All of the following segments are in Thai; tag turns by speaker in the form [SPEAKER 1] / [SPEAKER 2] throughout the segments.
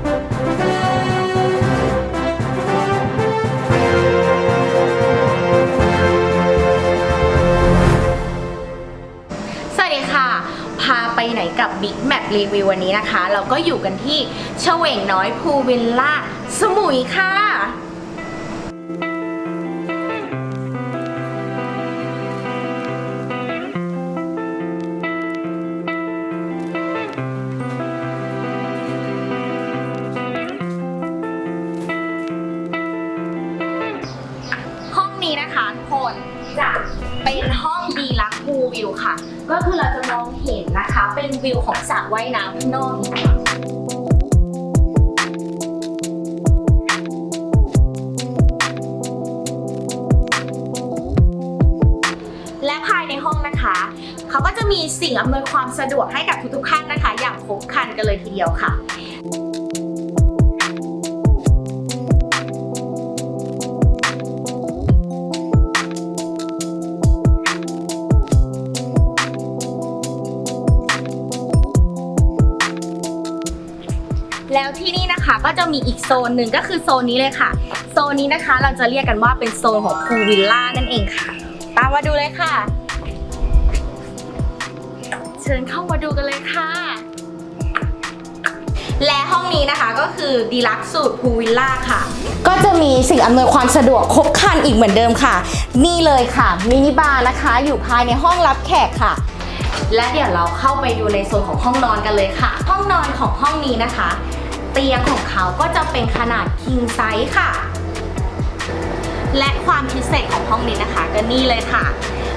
[SPEAKER 1] สวัสดีค่ะ พาไปไหนกับ Big Map Review วันนี้นะคะ เราก็อยู่กันที่เฉวงน้อยพูวิลล่า สมุยค่ะ นจะเป็นห้องดีลักพูวิวค่ะ ก็คือเราจะมองเห็นนะคะ เป็นวิวของสระว่ายน้ำข้างนอกนี้ค่ะและภายในห้องนะคะ เขาก็จะมีสิ่งอำนวยความสะดวกให้กับทุกๆท่านนะคะ อย่างครบครันกันเลยทีเดียวค่ะ แล้วที่นี่นะคะก็จะมีอีกโซนหนึ่งก็คือโซนนี้เลยค่ะ โซนนี้นะคะเราจะเรียกกันว่าเป็นโซนของพูวิลล่านั่นเองค่ะ ตามมาดูเลยค่ะ เชิญเข้ามาดูกันเลยค่ะ และห้องนี้นะคะก็คือดีลักสูตรพูวิลล่าค่ะ ก็จะมีสิ่งอำนวยความสะดวกครบครันอีกเหมือนเดิมค่ะ นี่เลยค่ะมินิบาร์นะคะ อยู่ภายในห้องรับแขกค่ะ และเดี๋ยวเราเข้าไปดูในโซนของห้องนอนกันเลยค่ะ ห้องนอนของห้องนี้นะคะ เตียงของเขาก็จะเป็นขนาด king size ค่ะ และความพิเศษของห้องนี้นะคะ ก็นี่เลยค่ะ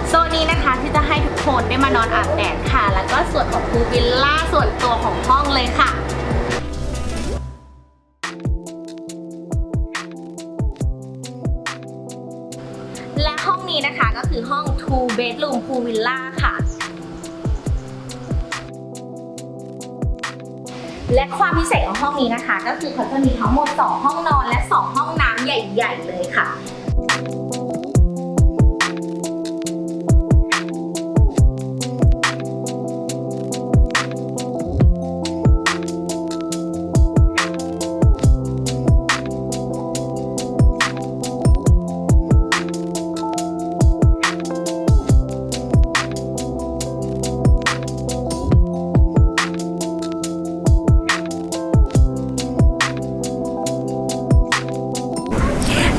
[SPEAKER 1] โซนนี้นะคะที่จะให้ทุกคนได้มานอนอาบแดดค่ะ แล้วก็ส่วนของพูลวิลล่าส่วนตัวของห้องเลยค่ะและห้องนี้นะคะก็คือห้อง two bedroom pool villa ค่ะ และความพิเศษของห้องนี้นะคะ ก็คือเขาจะมีทั้งหมด 2 ห้องนอนและ 2 ห้องน้ำใหญ่ ๆ เลยค่ะ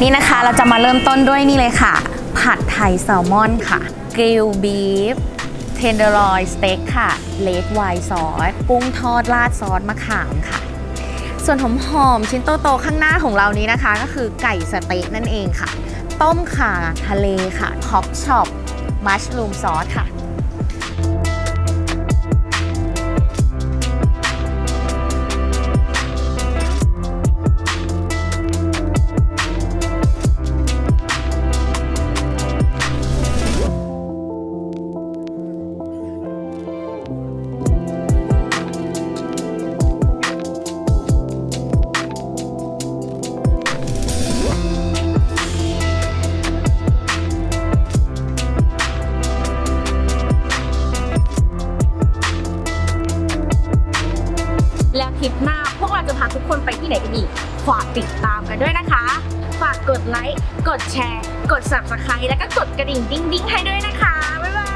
[SPEAKER 1] นี่นะคะ เราจะมาเริ่มต้นด้วยนี่เลยค่ะ ผัดไทยแซลมอนค่ะกริลบีฟเทนเดอร์ลอยสเต็กค่ะเลดไวน์ซอสกุ้งทอดราดซอสมะขามค่ะ ส่วนหอมหอมชิ้นโตๆข้างหน้าของเรานี้นะคะ ก็คือไก่สเต๊กนั่นเองค่ะ ต้มข่าทะเลค่ะท็อปช็อปมัชรูมซอสค่ะ ลิปหน้า พวกเราจะพาทุกคนไปที่ไหนกันอีกฝากติดตามกันด้วยนะคะ ฝากกดไลค์ กดแชร์ กด subscribe แล้วก็กดกระดิ่งดิ้งดิ้งให้ด้วยนะคะ บ๊ายบาย